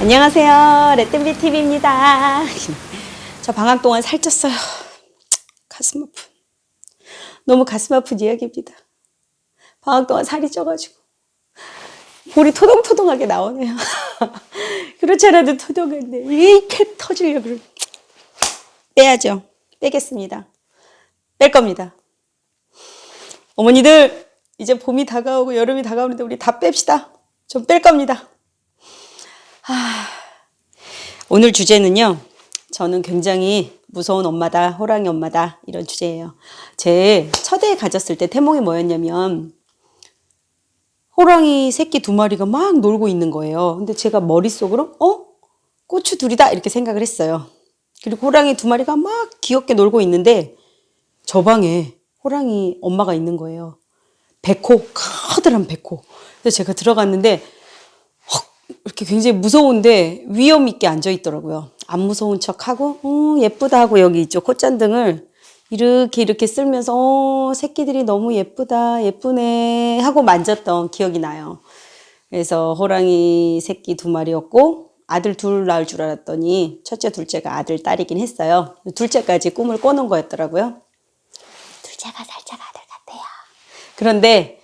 안녕하세요. 레뜨비 TV입니다. 저 방학 동안 살쪘어요. 가슴 아픈. 너무 가슴 아픈 이야기입니다. 방학 동안 살이 쪄가지고 볼이 토동토동하게 나오네요. 그렇지 않아도 토동한데 이렇게 터지려고 그러- 빼야죠. 빼겠습니다. 뺄 겁니다. 어머니들 이제 봄이 다가오고 여름이 다가오는데 우리 다 뺍시다. 좀 뺄 겁니다. 오늘 주제는요. 저는 굉장히 무서운 엄마다, 호랑이 엄마다 이런 주제예요. 제 첫애 가졌을 때 태몽이 뭐였냐면 호랑이 새끼 두 마리가 막 놀고 있는 거예요. 근데 제가 머릿속으로 어? 고추 둘이다 이렇게 생각을 했어요. 그리고 호랑이 두 마리가 막 귀엽게 놀고 있는데 저 방에 호랑이 엄마가 있는 거예요. 백호, 커다란 백호. 그래서 제가 들어갔는데 이렇게 굉장히 무서운데 위험 있게 앉아 있더라고요. 안 무서운 척하고 어, 예쁘다 하고 여기 있죠 콧잔등을 이렇게 이렇게 쓸면서 어, 새끼들이 너무 예쁘다 예쁘네 하고 만졌던 기억이 나요. 그래서 호랑이 새끼 두 마리였고 아들 둘 낳을 줄 알았더니 첫째 둘째가 아들 딸이긴 했어요. 둘째까지 꿈을 꿔놓은 거였더라고요. 둘째가 살짝 아들 같대요. 그런데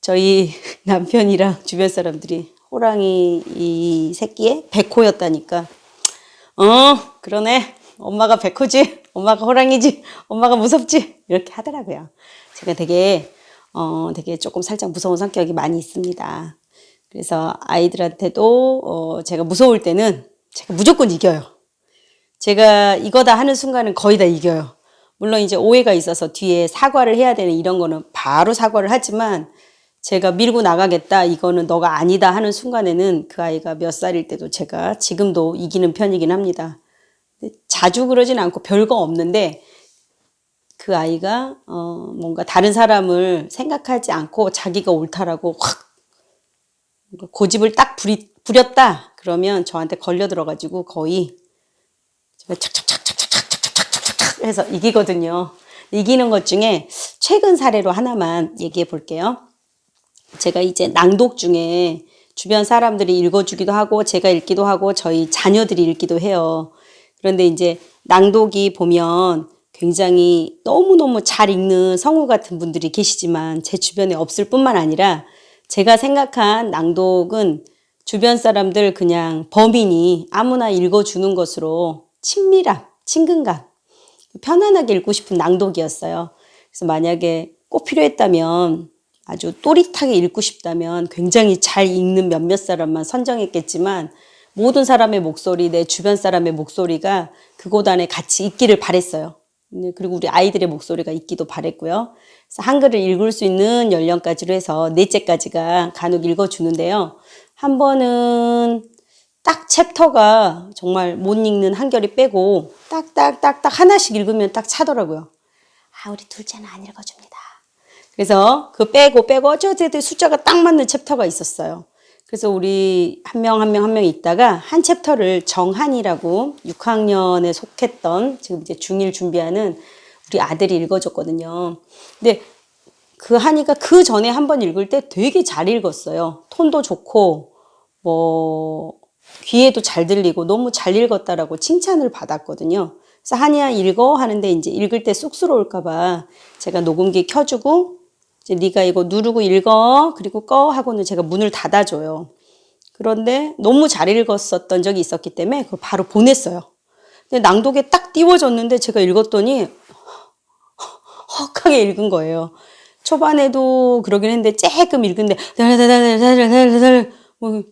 저희 남편이랑 주변 사람들이 호랑이 이 새끼의 백호였다니까. 어, 그러네. 엄마가 백호지. 엄마가 호랑이지. 엄마가 무섭지. 이렇게 하더라고요. 제가 되게, 어, 되게 조금 살짝 무서운 성격이 많이 있습니다. 그래서 아이들한테도, 어, 제가 무서울 때는 제가 무조건 이겨요. 제가 이거다 하는 순간은 거의 다 이겨요. 물론 이제 오해가 있어서 뒤에 사과를 해야 되는 이런 거는 바로 사과를 하지만 제가 밀고 나가겠다 이거는 너가 아니다 하는 순간에는 그 아이가 몇 살일 때도 제가 지금도 이기는 편이긴 합니다. 자주 그러진 않고 별거 없는데 그 아이가 어 뭔가 다른 사람을 생각하지 않고 자기가 옳다라고 확 고집을 딱 부리, 부렸다 그러면 저한테 걸려 들어가지고 거의 제가 착착착착착착착착착착 해서 이기거든요. 이기는 것 중에 최근 사례로 하나만 얘기해 볼게요. 제가 이제 낭독 중에 주변 사람들이 읽어주기도 하고 제가 읽기도 하고 저희 자녀들이 읽기도 해요. 그런데 이제 낭독이 보면 굉장히 너무너무 잘 읽는 성우 같은 분들이 계시지만 제 주변에 없을 뿐만 아니라 제가 생각한 낭독은 주변 사람들 그냥 범인이 아무나 읽어주는 것으로 친밀함, 친근감, 편안하게 읽고 싶은 낭독이었어요. 그래서 만약에 꼭 필요했다면 아주 또릿하게 읽고 싶다면 굉장히 잘 읽는 몇몇 사람만 선정했겠지만 모든 사람의 목소리, 내 주변 사람의 목소리가 그곳 안에 같이 있기를 바랬어요. 네, 그리고 우리 아이들의 목소리가 있기도 바랬고요. 한글을 읽을 수 있는 연령까지로 해서 넷째까지가 간혹 읽어주는데요. 한 번은 딱 챕터가 정말 못 읽는 한결이 빼고 딱딱딱딱 하나씩 읽으면 딱 차더라고요. 아, 우리 둘째는 안 읽어줍니다. 그래서 그 빼고 빼고 어쩌어쨌든 숫자가 딱 맞는 챕터가 있었어요. 그래서 우리 한 명 한 명 한 명 있다가 한 챕터를 정한이라고 6학년에 속했던 지금 이제 중1 준비하는 우리 아들이 읽어줬거든요. 근데 그 한이가 그 전에 한 번 읽을 때 되게 잘 읽었어요. 톤도 좋고 뭐 귀에도 잘 들리고 너무 잘 읽었다라고 칭찬을 받았거든요. 그래서 한이야 읽어 하는데 이제 읽을 때 쑥스러울까봐 제가 녹음기 켜주고 이제 네가 이거 누르고 읽어 그리고 꺼 하고는 제가 문을 닫아줘요. 그런데 너무 잘 읽었었던 적이 있었기 때문에 그걸 바로 보냈어요. 근데 낭독에 딱 띄워졌는데 제가 읽었더니 헉하게 읽은 거예요. 초반에도 그러긴 했는데 조금 읽은데 뭐,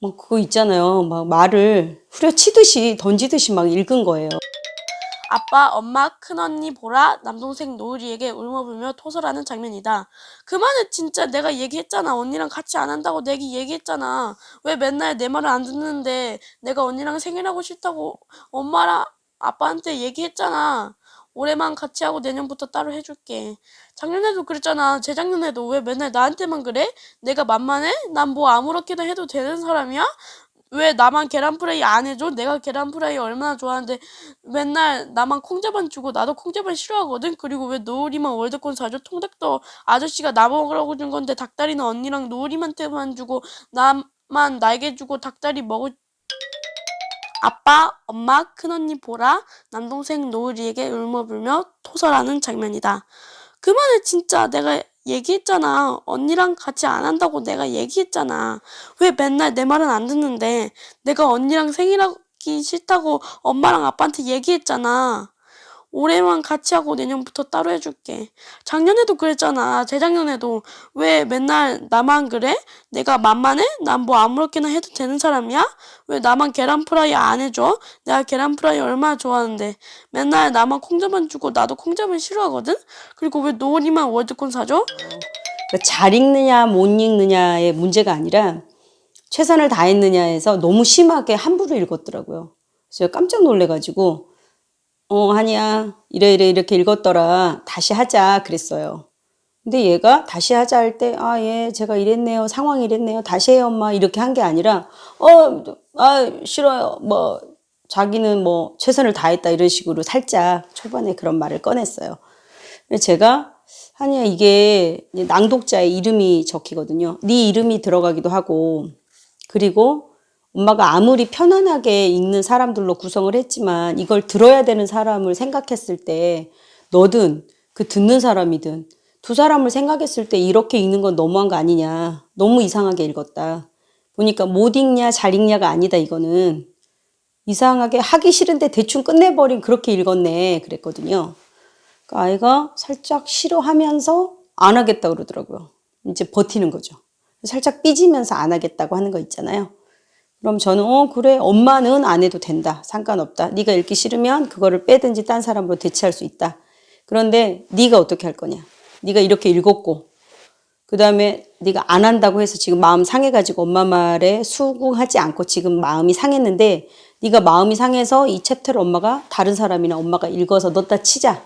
뭐 그거 있잖아요. 막 말을 후려치듯이 던지듯이 막 읽은 거예요. 아빠, 엄마, 큰언니 보라, 남동생 노을이에게 울먹이며 토설하는 장면이다. 그만해 진짜 내가 얘기했잖아. 언니랑 같이 안 한다고 내가 얘기했잖아. 왜 맨날 내 말을 안 듣는데 내가 언니랑 생일하고 싫다고 엄마랑 아빠한테 얘기했잖아. 올해만 같이 하고 내년부터 따로 해줄게. 작년에도 그랬잖아. 재작년에도 왜 맨날 나한테만 그래? 내가 만만해? 난 뭐 아무렇게나 해도 되는 사람이야? 왜 나만 계란 프라이 안 해줘? 내가 계란 프라이 얼마나 좋아하는데 맨날 나만 콩자반 주고 나도 콩자반 싫어하거든. 그리고 왜 노을이만 월드콘 사줘? 통닭도 아저씨가 나 먹으라고 준 건데 닭다리는 언니랑 노을이한테만 주고 나만 날개 주고 닭다리 먹을 아빠, 엄마, 큰언니 보라, 남동생 노을이에게 울며불며 토설하는 장면이다. 그만해 진짜 내가 얘기했잖아. 언니랑 같이 안 한다고 내가 얘기했잖아. 왜 맨날 내 말은 안 듣는데 내가 언니랑 생일하기 싫다고 엄마랑 아빠한테 얘기했잖아. 올해만 같이 하고 내년부터 따로 해줄게. 작년에도 그랬잖아. 재작년에도. 왜 맨날 나만 그래? 내가 만만해? 난 뭐 아무렇게나 해도 되는 사람이야? 왜 나만 계란 프라이 안 해줘? 내가 계란 프라이 얼마나 좋아하는데. 맨날 나만 콩자반 주고 나도 콩자반 싫어하거든? 그리고 왜 노을이만 월드콘 사줘? 잘 읽느냐 못 읽느냐의 문제가 아니라 최선을 다했느냐에서 너무 심하게 함부로 읽었더라고요. 그래서 깜짝 놀래가지고 어 한이야 이래 이래 이렇게 읽었더라 다시 하자 그랬어요. 근데 얘가 다시 하자 할 때 아 예 제가 이랬네요 상황이 이랬네요 다시 해요 엄마 이렇게 한 게 아니라 어 아 싫어요 뭐 자기는 뭐 최선을 다했다 이런 식으로 살짝 초반에 그런 말을 꺼냈어요. 제가 한이야 이게 낭독자의 이름이 적히거든요. 네 이름이 들어가기도 하고 그리고 엄마가 아무리 편안하게 읽는 사람들로 구성을 했지만 이걸 들어야 되는 사람을 생각했을 때 너든 그 듣는 사람이든 두 사람을 생각했을 때 이렇게 읽는 건 너무한 거 아니냐. 너무 이상하게 읽었다. 보니까 못 읽냐 잘 읽냐가 아니다 이거는 이상하게 하기 싫은데 대충 끝내버린 그렇게 읽었네 그랬거든요. 그러니까 아이가 살짝 싫어하면서 안 하겠다 그러더라고요. 이제 버티는 거죠. 살짝 삐지면서 안 하겠다고 하는 거 있잖아요. 그럼 저는 어 그래 엄마는 안 해도 된다. 상관없다. 네가 읽기 싫으면 그거를 빼든지 딴 사람으로 대체할 수 있다. 그런데 네가 어떻게 할 거냐? 네가 이렇게 읽었고 그 다음에 네가 안 한다고 해서 지금 마음 상해가지고 엄마 말에 수긍하지 않고 지금 마음이 상했는데 네가 마음이 상해서 이 챕터를 엄마가 다른 사람이나 엄마가 읽어서 넣다 치자.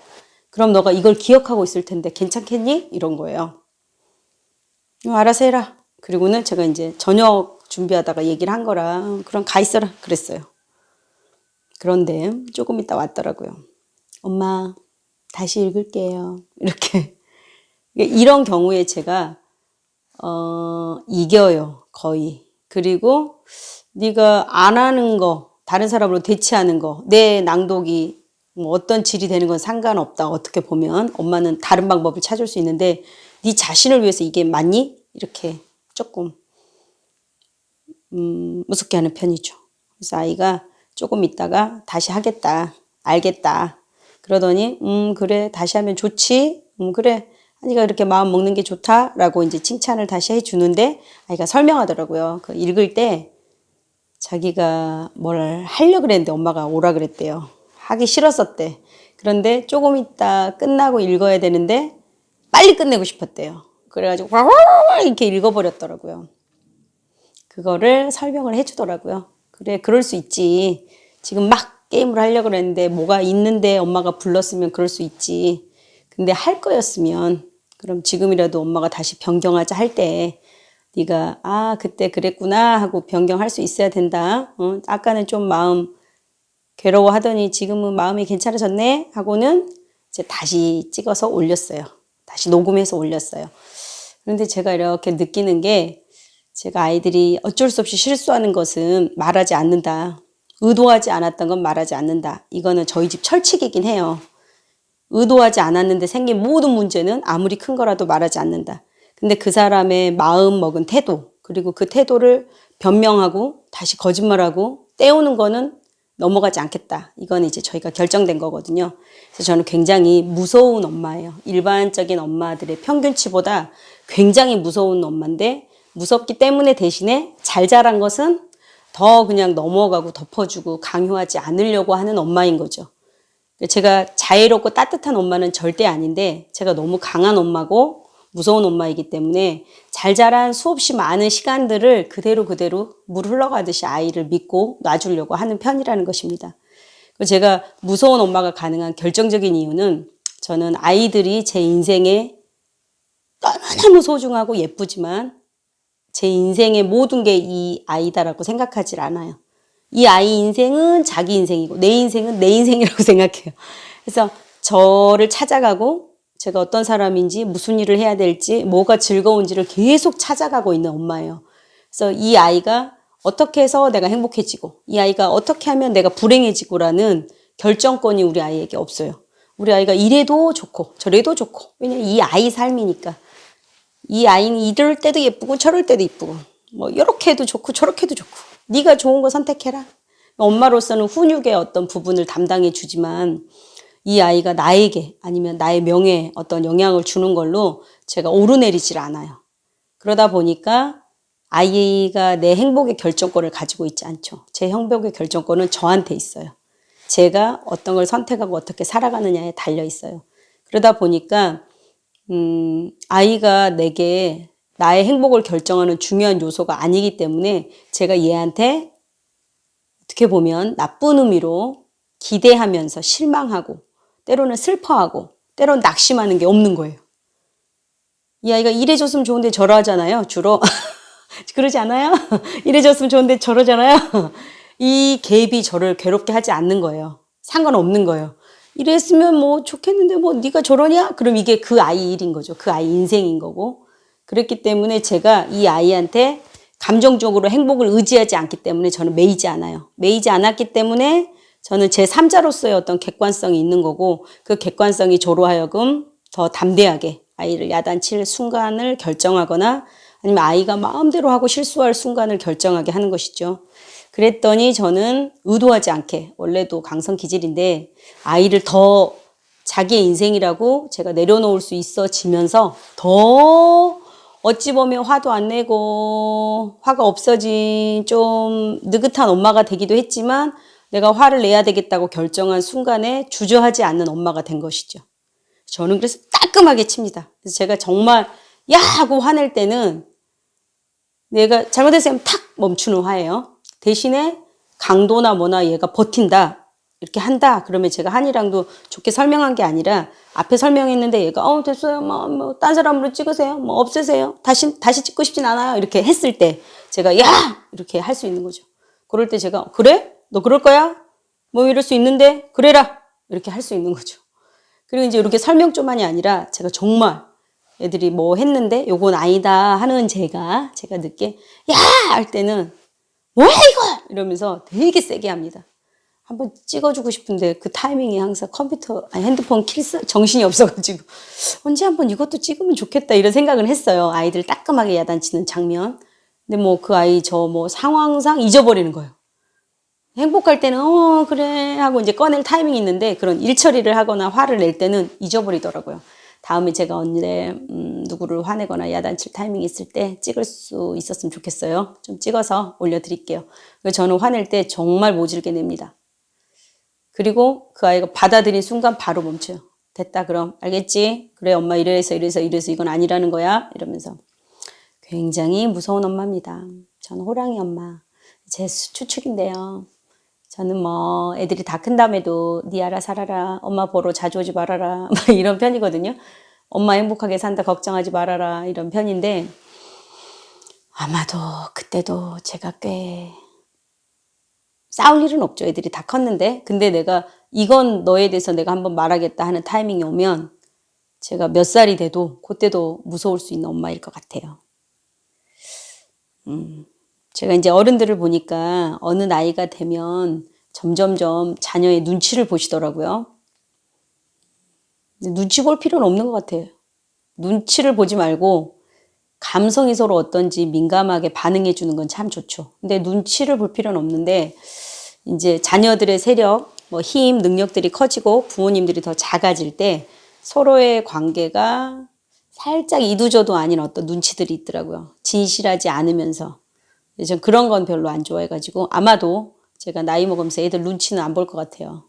그럼 너가 이걸 기억하고 있을 텐데 괜찮겠니? 이런 거예요. 어, 알아서 해라. 그리고는 제가 이제 저녁 준비하다가 얘기를 한 거라 그럼 가 있어라 그랬어요. 그런데 조금 있다 왔더라고요. 엄마 다시 읽을게요. 이렇게 이런 경우에 제가 어 이겨요 거의. 그리고 네가 안 하는 거 다른 사람으로 대체하는 거 내 낭독이 뭐 어떤 질이 되는 건 상관없다 어떻게 보면 엄마는 다른 방법을 찾을 수 있는데 네 자신을 위해서 이게 맞니? 이렇게 조금 음, 무섭게 하는 편이죠. 그래서 아이가 조금 있다가 다시 하겠다. 알겠다. 그러더니 음 그래 다시 하면 좋지. 음 그래 한이가 이렇게 마음 먹는 게 좋다라고 이제 칭찬을 다시 해주는데 아이가 설명하더라고요. 그 읽을 때 자기가 뭘 하려 그랬는데 엄마가 오라 그랬대요. 하기 싫었었대. 그런데 조금 있다 끝나고 읽어야 되는데 빨리 끝내고 싶었대요. 그래가지고 이렇게 읽어버렸더라고요. 그거를 설명을 해주더라고요. 그래, 그럴 수 있지. 지금 막 게임을 하려고 그랬는데 뭐가 있는데 엄마가 불렀으면 그럴 수 있지. 근데 할 거였으면 그럼 지금이라도 엄마가 다시 변경하자 할 때 네가 아 그때 그랬구나 하고 변경할 수 있어야 된다. 어? 아까는 좀 마음 괴로워하더니 지금은 마음이 괜찮아졌네 하고는 이제 다시 찍어서 올렸어요. 다시 녹음해서 올렸어요. 그런데 제가 이렇게 느끼는 게 제가 아이들이 어쩔 수 없이 실수하는 것은 말하지 않는다. 의도하지 않았던 건 말하지 않는다. 이거는 저희 집 철칙이긴 해요. 의도하지 않았는데 생긴 모든 문제는 아무리 큰 거라도 말하지 않는다. 근데 그 사람의 마음 먹은 태도, 그리고 그 태도를 변명하고 다시 거짓말하고 떼우는 거는 넘어가지 않겠다. 이건 이제 저희가 결정된 거거든요. 그래서 저는 굉장히 무서운 엄마예요. 일반적인 엄마들의 평균치보다 굉장히 무서운 엄마인데 무섭기 때문에 대신에 잘 자란 것은 더 그냥 넘어가고 덮어주고 강요하지 않으려고 하는 엄마인 거죠. 제가 자애롭고 따뜻한 엄마는 절대 아닌데 제가 너무 강한 엄마고 무서운 엄마이기 때문에 잘 자란 수없이 많은 시간들을 그대로 그대로 물 흘러가듯이 아이를 믿고 놔주려고 하는 편이라는 것입니다. 제가 무서운 엄마가 가능한 결정적인 이유는 저는 아이들이 제 인생에 너무너무 소중하고 예쁘지만 제 인생의 모든 게 이 아이다라고 생각하지 않아요. 이 아이 인생은 자기 인생이고 내 인생은 내 인생이라고 생각해요. 그래서 저를 찾아가고 제가 어떤 사람인지 무슨 일을 해야 될지 뭐가 즐거운지를 계속 찾아가고 있는 엄마예요. 그래서 이 아이가 어떻게 해서 내가 행복해지고 이 아이가 어떻게 하면 내가 불행해지고라는 결정권이 우리 아이에게 없어요. 우리 아이가 이래도 좋고 저래도 좋고 왜냐면 이 아이 삶이니까 이 아이는 이럴 때도 예쁘고 저럴 때도 예쁘고 뭐 이렇게 해도 좋고 저렇게 해도 좋고 네가 좋은 거 선택해라. 엄마로서는 훈육의 어떤 부분을 담당해 주지만 이 아이가 나에게 아니면 나의 명예에 어떤 영향을 주는 걸로 제가 오르내리질 않아요. 그러다 보니까 아이가 내 행복의 결정권을 가지고 있지 않죠. 제 행복의 결정권은 저한테 있어요. 제가 어떤 걸 선택하고 어떻게 살아가느냐에 달려 있어요. 그러다 보니까 음, 아이가 내게 나의 행복을 결정하는 중요한 요소가 아니기 때문에 제가 얘한테 어떻게 보면 나쁜 의미로 기대하면서 실망하고 때로는 슬퍼하고 때로는 낙심하는 게 없는 거예요. 이 아이가 이래줬으면 좋은데 저러하잖아요. 주로 그러지 않아요? 이래줬으면 좋은데 저러잖아요. 이 갭이 저를 괴롭게 하지 않는 거예요. 상관없는 거예요. 이랬으면 뭐 좋겠는데 뭐 네가 저러냐? 그럼 이게 그 아이 일인 거죠. 그 아이 인생인 거고. 그렇기 때문에 제가 이 아이한테 감정적으로 행복을 의지하지 않기 때문에 저는 매이지 않아요. 매이지 않았기 때문에 저는 제 3자로서의 어떤 객관성이 있는 거고 그 객관성이 저로 하여금 더 담대하게 아이를 야단칠 순간을 결정하거나 아니면 아이가 마음대로 하고 실수할 순간을 결정하게 하는 것이죠. 그랬더니 저는 의도하지 않게 원래도 강성 기질인데 아이를 더 자기의 인생이라고 제가 내려놓을 수 있어지면서 더 어찌 보면 화도 안 내고 화가 없어진 좀 느긋한 엄마가 되기도 했지만 내가 화를 내야 되겠다고 결정한 순간에 주저하지 않는 엄마가 된 것이죠. 저는 그래서 따끔하게 칩니다. 그래서 제가 정말 야 하고 화낼 때는 내가 잘못했으면 탁 멈추는 화예요. 대신에 강도나 뭐나 얘가 버틴다. 이렇게 한다. 그러면 제가 한이랑도 좋게 설명한 게 아니라 앞에 설명했는데 얘가 어 됐어요. 뭐, 뭐, 딴 사람으로 찍으세요. 뭐 없애세요. 다시 다시 찍고 싶진 않아요. 이렇게 했을 때 제가 야 이렇게 할 수 있는 거죠. 그럴 때 제가 그래? 너 그럴 거야? 뭐 이럴 수 있는데 그래라 이렇게 할 수 있는 거죠. 그리고 이제 이렇게 설명 좀만이 아니라 제가 정말 애들이 뭐 했는데 요건 아니다 하는 제가 제가 늦게 야 할 때는 뭐야 이거 이러면서 되게 세게 합니다. 한번 찍어주고 싶은데 그 타이밍이 항상 컴퓨터 아니 핸드폰 킬스 정신이 없어가지고 언제 한번 이것도 찍으면 좋겠다 이런 생각을 했어요. 아이들 따끔하게 야단치는 장면. 근데 뭐 그 아이 저 뭐 상황상 잊어버리는 거예요. 행복할 때는 어 그래 하고 이제 꺼낼 타이밍이 있는데 그런 일 처리를 하거나 화를 낼 때는 잊어버리더라고요. 다음에 제가 언제 음, 누구를 화내거나 야단칠 타이밍이 있을 때 찍을 수 있었으면 좋겠어요. 좀 찍어서 올려드릴게요. 저는 화낼 때 정말 모질게 냅니다. 그리고 그 아이가 받아들인 순간 바로 멈춰요. 됐다 그럼 알겠지? 그래 엄마 이래서 이래서 이래서 이건 아니라는 거야 이러면서 굉장히 무서운 엄마입니다. 저는 호랑이 엄마 제 수- 추측인데요. 저는 뭐 애들이 다 큰 다음에도 니 알아 살아라 엄마 보러 자주 오지 말아라 막 이런 편이거든요. 엄마 행복하게 산다 걱정하지 말아라 이런 편인데 아마도 그때도 제가 꽤 싸울 일은 없죠. 애들이 다 컸는데. 근데 내가 이건 너에 대해서 내가 한번 말하겠다 하는 타이밍이 오면 제가 몇 살이 돼도 그때도 무서울 수 있는 엄마일 것 같아요. 음, 제가 이제 어른들을 보니까 어느 나이가 되면 점점점 자녀의 눈치를 보시더라고요. 눈치 볼 필요는 없는 것 같아요. 눈치를 보지 말고 감성이 서로 어떤지 민감하게 반응해 주는 건 참 좋죠. 근데 눈치를 볼 필요는 없는데 이제 자녀들의 세력, 뭐 힘, 능력들이 커지고 부모님들이 더 작아질 때 서로의 관계가 살짝 이두저도 아닌 어떤 눈치들이 있더라고요. 진실하지 않으면서. 전 그런 건 별로 안 좋아해가지고 아마도 제가 나이 먹으면서 애들 눈치는 안 볼 것 같아요.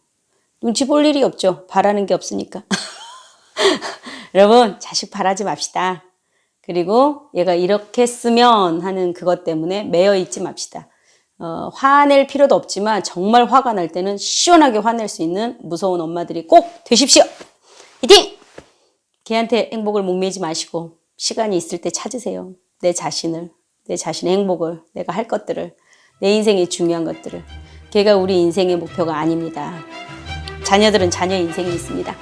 눈치 볼 일이 없죠. 바라는 게 없으니까. 여러분, 자식 바라지 맙시다. 그리고 얘가 이렇게 했으면 하는 그것 때문에 매여 있지 맙시다. 어, 화낼 필요도 없지만 정말 화가 날 때는 시원하게 화낼 수 있는 무서운 엄마들이 꼭 되십시오. 화이팅! 걔한테 행복을 목매지 마시고 시간이 있을 때 찾으세요. 내 자신을, 내 자신의 행복을, 내가 할 것들을, 내 인생의 중요한 것들을. 걔가 우리 인생의 목표가 아닙니다. 자녀들은 자녀 인생이 있습니다.